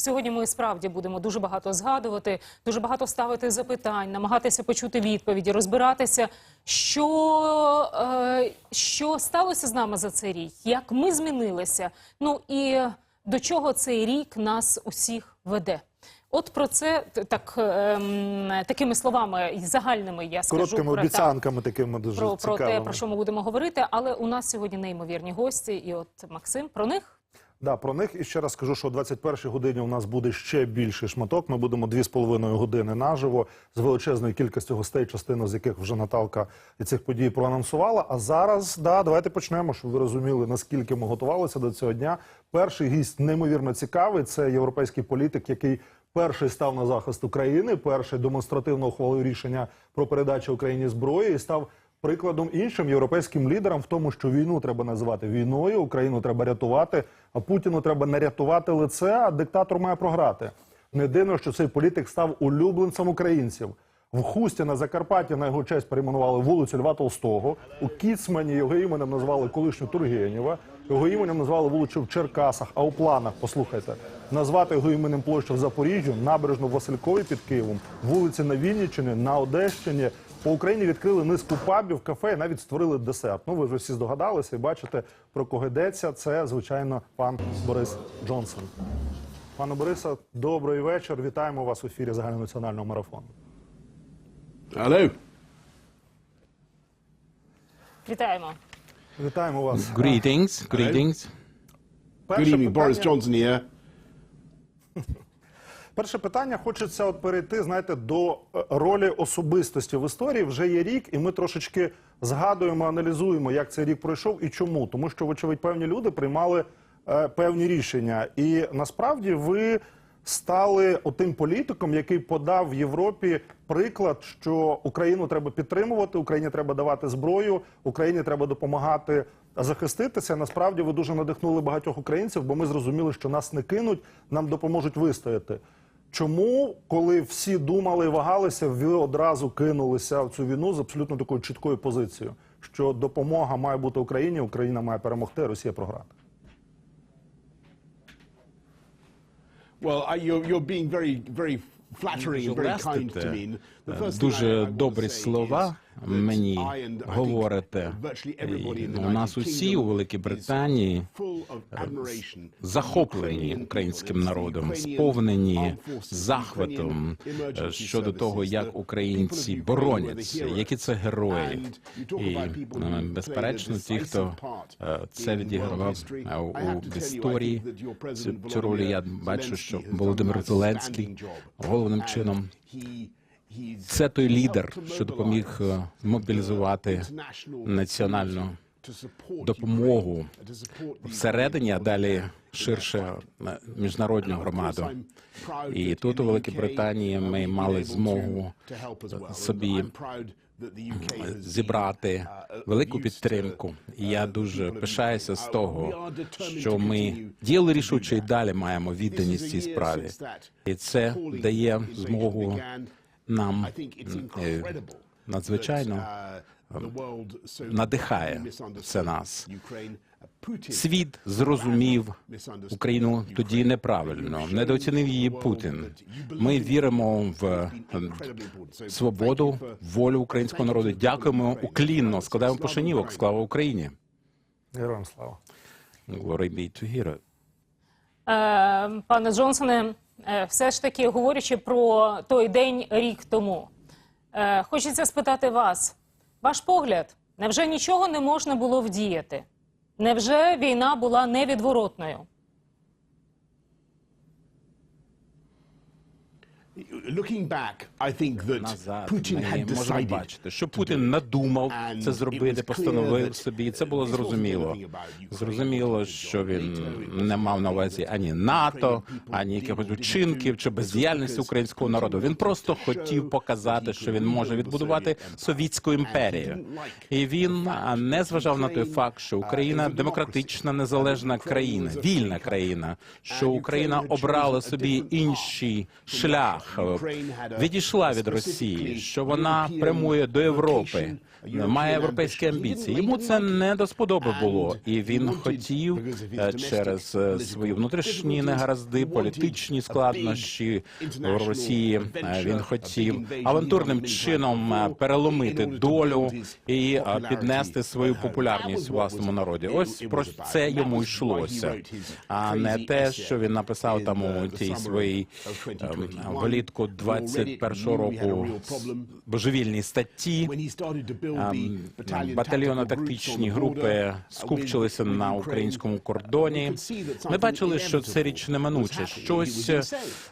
Сьогодні ми справді будемо дуже багато згадувати, дуже багато ставити запитань, намагатися почути відповіді, розбиратися, що, е, що сталося з нами за цей рік, як ми змінилися. Ну і до чого цей рік нас усіх веде. От про це так ем, такими словами загальними я скажу Короткими про, так, обіцянками такими дуже про, про те, про що ми будемо говорити. Але у нас сьогодні неймовірні гості. І от Максим про них Да, про них і ще раз скажу, що о 21-й годині у нас буде ще більший шматок. Ми будемо 2,5 години наживо з величезною кількістю гостей, частину з яких вже Наталка і цих подій проанонсувала. А зараз да, давайте почнемо, щоб ви розуміли, наскільки ми готувалися до цього дня. Перший гість неймовірно цікавий. Це європейський політик, який перший став на захист України, перший демонстративно ухвалив рішення про передачу Україні зброї і став прикладом іншим європейським лідерам в тому, що війну треба називати війною, Україну треба рятувати, а Путіну треба не рятувати лице, а диктатор має програти. Не дивно, що цей політик став улюбленцем українців. В Хусті на Закарпатті на його честь перейменували вулицю Льва Толстого. У Кіцмані його іменем назвали колишню Тургенєва. Його іменем назвали вулицю в Черкасах. А у планах, послухайте, назвати його іменем площу в Запоріжжю, набережну в Василькові під Києвом, вулиці на Вінниччині, на Одещині. По Україні відкрили низку пабів, кафе, і навіть створили десерт. Ну ви вже всі здогадалися і бачите про кого йдеться. Це звичайно пан Борис Джонсон. Пане Борисе, добрий вечір. Вітаємо вас в ефірі загальнонаціонального марафону. Hello. вітаємо. Вітаємо вас. Greetings, greetings. Good Перше evening, Boris Johnson here. перше питання хочеться от перейти, знаєте, до е, ролі особистості в історії. Вже є рік, і ми трошечки згадуємо, аналізуємо, як цей рік пройшов і чому. Тому що, вочевидь, певні люди приймали е, певні рішення. І насправді ви стали отим політиком, який подав в Європі приклад, що Україну треба підтримувати, Україні треба давати зброю, Україні треба допомагати захиститися. Насправді ви дуже надихнули багатьох українців, бо ми зрозуміли, що нас не кинуть, нам допоможуть вистояти. Чому, коли всі думали і вагалися, ви одразу кинулися в цю війну з абсолютно такою чіткою позицією, що допомога має бути Україні, Україна має перемогти, Росія програти? Well, I, you're, you're being very, very flattering and very kind to me. The first I Дуже добрі слова мені говорите. ну, У нас усі у Великій Британії захоплені українським народом, сповнені захватом е, щодо того, як українці бороняться, які це герої. І е, безперечно, ті, хто е, це відігравав е, у історії. Цю, цю роль я бачу, що Володимир Зеленський головним чином це той лідер, що допоміг е, мобілізувати національну допомогу всередині, а далі ширше е, міжнародну громаду. І тут у Великій Британії ми мали змогу собі зібрати велику підтримку. І я дуже пишаюся з того, що ми діяли рішуче і далі маємо відданість цій справі. І це дає змогу нам е, надзвичайно надихає це нас. Світ зрозумів Україну тоді неправильно, недооцінив її Путін. Ми віримо в е, свободу, волю українського народу. Дякуємо уклінно, складаємо пошанівок. Слава Україні! Героям слава. Glory be to hero. Е, пане Джонсоне, е, все ж таки говорячи про той день рік тому, е, хочеться спитати вас, ваш погляд, невже нічого не можна було вдіяти? Невже війна була невідворотною? Назад Putin ми had можемо decided бачити, що Путін надумав це зробити, постановив собі. І це було зрозуміло. Зрозуміло, що він не мав на увазі ані НАТО, ані якихось учинків чи бездіяльності українського народу. Він просто хотів показати, що він може відбудувати совітську імперію. І він не зважав на той факт, що Україна демократична незалежна країна, вільна країна, що Україна обрала собі інший шлях е, відійшла від Росії, що вона прямує до Європи, має європейські амбіції. Йому це не до сподоби було, і він хотів е, через е, свої внутрішні негаразди, політичні складнощі в Росії. е, Він хотів авантурним чином переломити долю і піднести свою популярність у власному народі. Ось про це йому йшлося, а не те, що він написав там у тій своїй ем, влітку 21-го року божевільній статті. Ем, Батальйонно-тактичні групи скупчилися на українському кордоні. Ми бачили, що це річ неминуче. Щось е,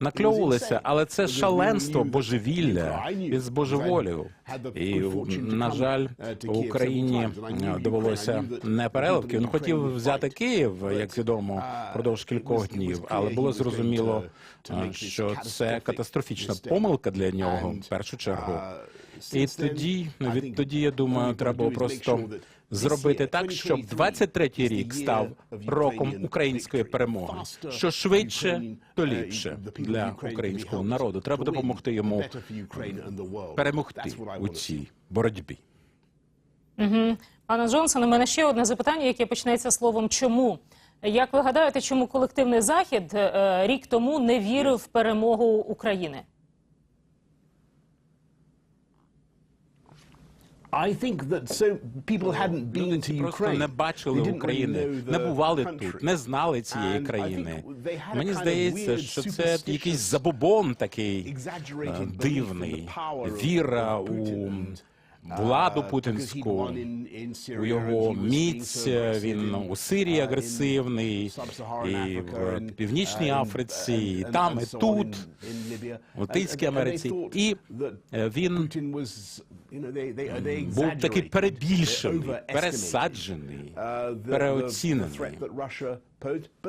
накльовувалося, але це шаленство божевілля від збожеволів. І на жаль, в Україні довелося не переливки. Він хотів взяти Київ, як відомо, продовж кількох днів, але було зрозуміло, е, що це катастрофічна помилка для нього в першу чергу. І тоді, ну, відтоді, я думаю, треба просто зробити так, щоб 23-й рік став роком української перемоги. Що швидше, то ліпше для українського народу. Треба допомогти йому перемогти у цій боротьбі. Пане Джонсон, у мене ще одне запитання, яке почнеться словом чому. Як ви гадаєте, чому колективний захід е, рік тому не вірив в перемогу України? I think that so people hadn't been Люди to просто Ukraine. не бачили They України, не бували тут, не знали цієї країни. Мені здається, що це якийсь забобон такий exaggerated е, дивний, віра у владу uh, путінську, у його міць. Він у Сирії uh, агресивний, і в Північній uh, Африці, і там, і тут. And- Латинській Америці. І е, він був такий перебільшений, пересаджений, uh, переоцінений.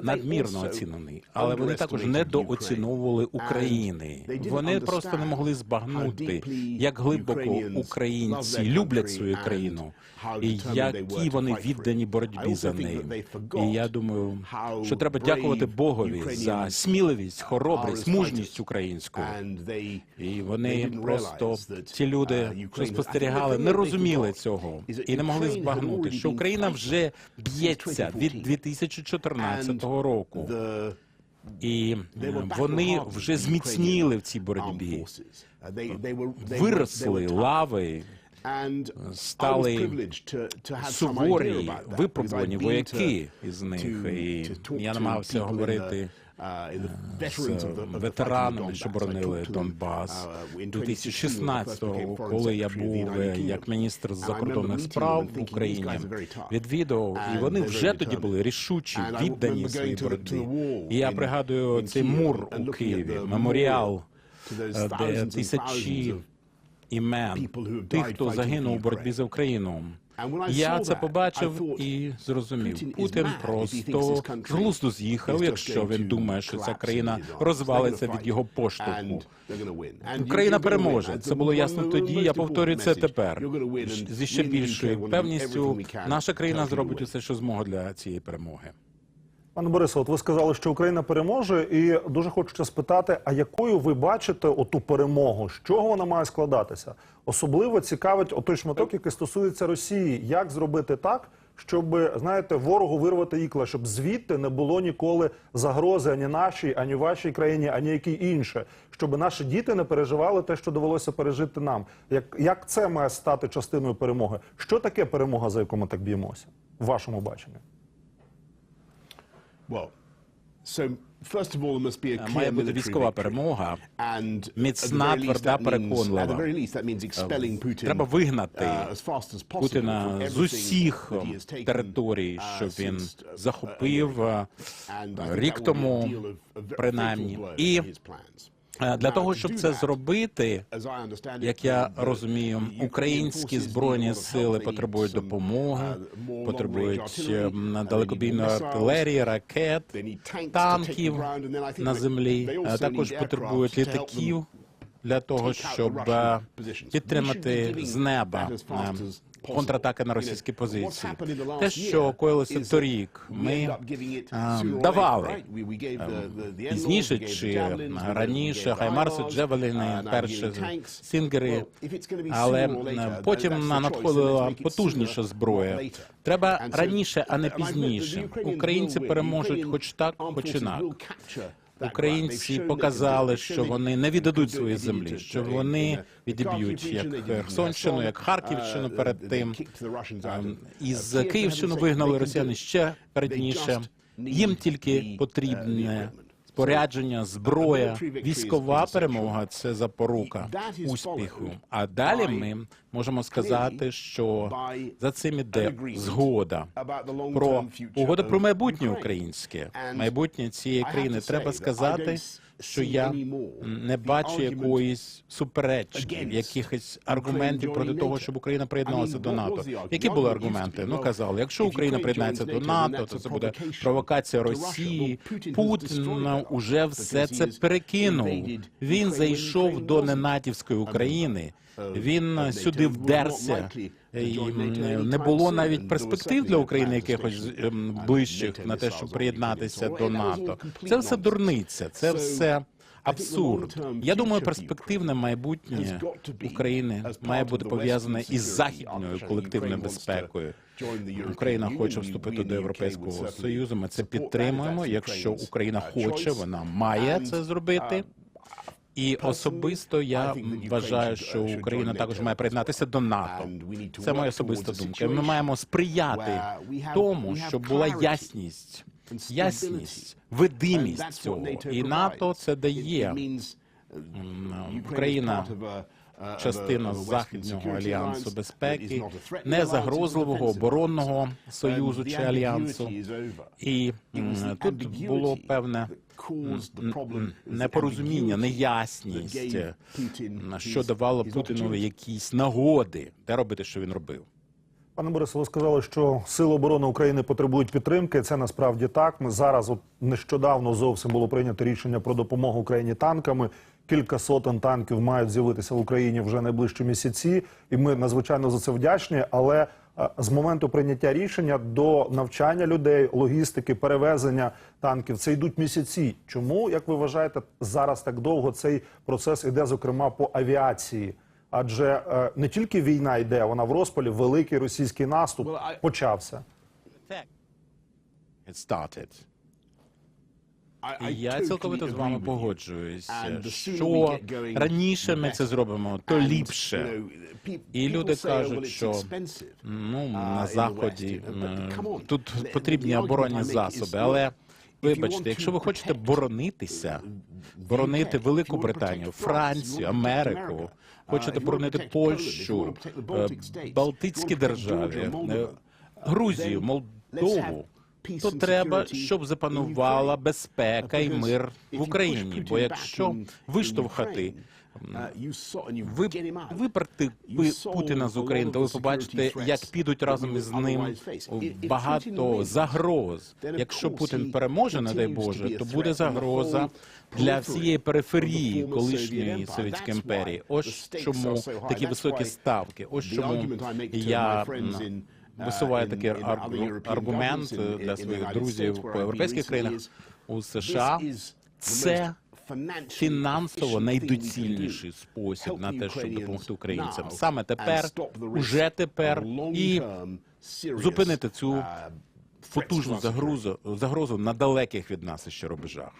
Надмірно оцінений, але вони також недооціновували. України. Вони просто не могли збагнути, як глибоко українці люблять свою країну, і які вони віддані боротьбі за неї. І я думаю, що треба дякувати Богові за сміливість, хоробрість, мужність українську. І вони просто ті люди, uh, що спостерігали, не розуміли цього і не могли збагнути, що Україна вже б'ється від 2014. 2014 року. І е, вони вже зміцніли в цій боротьбі. Uh, виросли лави, стали суворі, випробувані вояки із них. І я намагався говорити uh, ветеранами, що боронили Донбас uh, in 2016-го, 2016, коли я був е, як міністр закордонних справ в Україні. Відвідував, і вони вже тоді були рішучі, віддані своїй боротьбі. І я пригадую цей мур у Києві, меморіал, е, де тисячі імен тих, хто загинув у боротьбі за Україну. Я це побачив і зрозумів. Путін просто глузду з'їхав, якщо він думає, що ця країна розвалиться від його поштовху. Україна переможе. Це було ясно тоді. Я повторюю це тепер. Зі ще більшою певністю наша країна зробить усе, що зможе для цієї перемоги. Пане Борисе, от ви сказали, що Україна переможе, і дуже хочеться спитати, а якою ви бачите оту перемогу? З чого вона має складатися? Особливо цікавить отой шматок, який стосується Росії. Як зробити так, щоб знаєте, ворогу вирвати ікла, щоб звідти не було ніколи загрози ані нашій, ані вашій країні, ані якій інше, щоб наші діти не переживали те, що довелося пережити нам. Як, як це має стати частиною перемоги? Що таке перемога, за яку ми так б'ємося? В вашому баченні? Має бути військова перемога. Міцна, тверда, переконлива. At the very least, that means expelling Putin, Треба вигнати uh, as fast as possible Путіна з усіх територій, uh, що він uh, захопив е, рік тому, принаймні. І е, для того, щоб це зробити, як я розумію, українські збройні сили потребують допомоги, uh, потребують е, далекобійної артилерії, ракет, танків на землі. Також потребують літаків для того, щоб е, підтримати з неба е, контратаки на російські позиції. Те, що коїлося торік, ми давали пізніше чи раніше Хаймарси, Джевеліни, uh, перші. Сінгери. Але потім надходила потужніша зброя. Треба раніше, а не пізніше. Українці переможуть хоч так, хоч інак. Українці показали, що вони не віддадуть свої землі, що вони відіб'ють як Херсонщину, як Харківщину uh, перед тим. Ем, uh, Із Київщину вигнали росіяни ще передніше. Їм тільки uh, потрібне. Спорядження, зброя, військова перемога це запорука успіху. А далі ми можемо сказати, що за цим іде згода про угоду про майбутнє українське, майбутнє цієї країни. Треба сказати, що я не бачу якоїсь суперечки, якихось аргументів проти того, щоб Україна приєдналася до НАТО. Які були аргументи? Ну казали, якщо Україна приєднається до НАТО, то це буде провокація. Росії. Путін уже все це перекинув. Він зайшов до ненатівської України. Він uh, сюди вдерся. І не було навіть перспектив для України якихось ем, ближчих на те, щоб приєднатися до НАТО. Це все дурниця, це все абсурд. Я думаю, перспективне майбутнє України має бути пов'язане із західною колективною безпекою. Україна хоче вступити до Європейського Союзу. Ми це підтримуємо. Якщо Україна uh, хоче, вона має це зробити. Uh, І особисто я вважаю, що uh, Україна також має приєднатися до НАТО. Це моя особиста думка. Ми маємо сприяти тому, щоб була ясність, ясність, видимість цього. І НАТО це дає. uh, Україна частина Західного альянсу безпеки, не загрозливого оборонного союзу чи альянсу. І the тут було певне непорозуміння, неясність, що давало Путіну якісь нагоди, де робити, що він робив. Пане Борисе, ви сказали, що сили оборони України потребують підтримки. Це насправді так. Ми зараз от нещодавно зовсім було прийнято рішення про допомогу Україні танками. Кілька сотень танків мають з'явитися в Україні вже найближчі місяці, і ми надзвичайно за це вдячні. Але е, з моменту прийняття рішення до навчання людей, логістики, перевезення танків це йдуть місяці. Чому, як ви вважаєте, зараз так довго цей процес іде, зокрема по авіації? Адже е, не тільки війна йде, вона в розпалі, великий російський наступ почався. It started. І я цілковито з вами погоджуюся, що раніше ми це зробимо, то ліпше. І люди oh, кажуть, що ну uh, на заході тут потрібні оборонні засоби, але вибачте, якщо ви хочете боронитися, боронити Велику Британію, Францію, Америку, хочете uh, боронити Польщу, е, Балтійські держави, е, Грузію, Молдову. То треба, щоб запанувала безпека і мир в Україні. Бо якщо виштовхати uh, ви виперти Путіна з України, то ви побачите, як підуть разом із ним багато загроз. Якщо Путін переможе, не дай Боже, то буде загроза для всієї периферії колишньої совєтської імперії. Ось чому такі високі ставки. Ось чому я uh, in- такий аргумент для своїх друзів по європейських країнах у США. Це фінансово найдоцільніший спосіб на те, щоб допомогти українцям. Саме тепер, уже тепер, і зупинити цю uh, потужну загрозу, загрозу на далеких від нас ще рубежах.